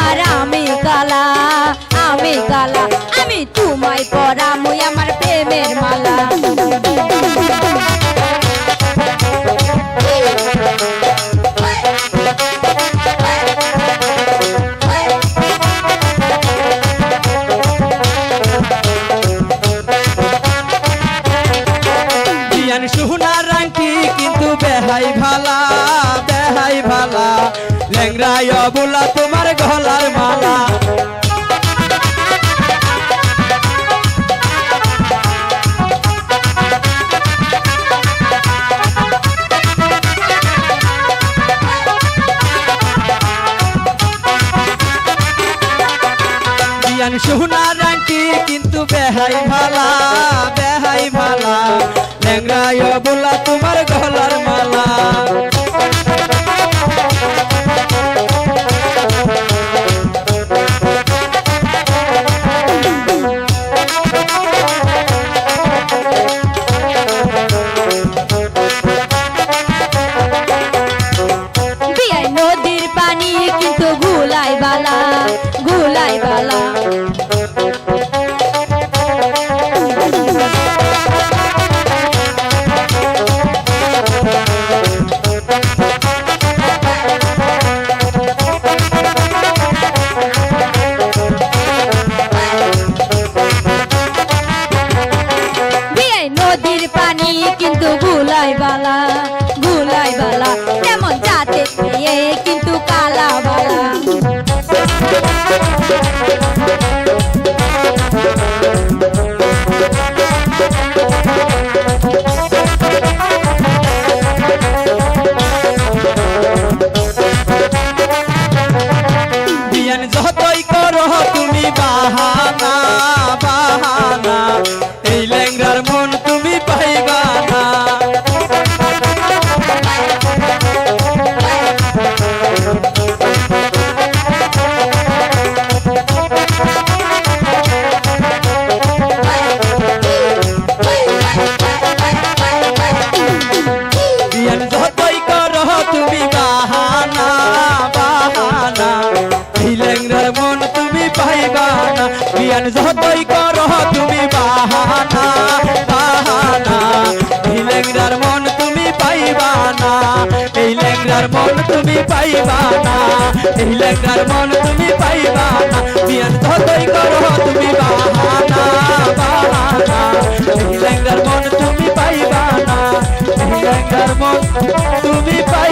আর আমি কালা আমি তোমায় পরা রাঙ্কি কিন্তু বেহাই ভালা বেহাই ভালা। লেংরাই অবুলা তোমার গলার মালা। বিয়ান সোনার রাঙ্কি কিন্তু বেহাই ভালা বেহাই ভালা। ল্যাংরা বলা তোমার গলার যতই করো তুমি বাহানা তুমি বাহানা বাহানা। এই লেংরার মন তুমি পাইবা না। বিয়ান যতই করো, তুমি বাহানা বাহানা। এই লেংরার মন তুমি পাইবা না। এই লেংরার মন তুমি পাইবা না। এই লেংরার মন তুমি পাইবা না। বিয়ান যতই করো, তুমি বাহানা বাহানা। এই লেংরার মন তুমি পাইবা এই লেংরার মন তুমি পাইবা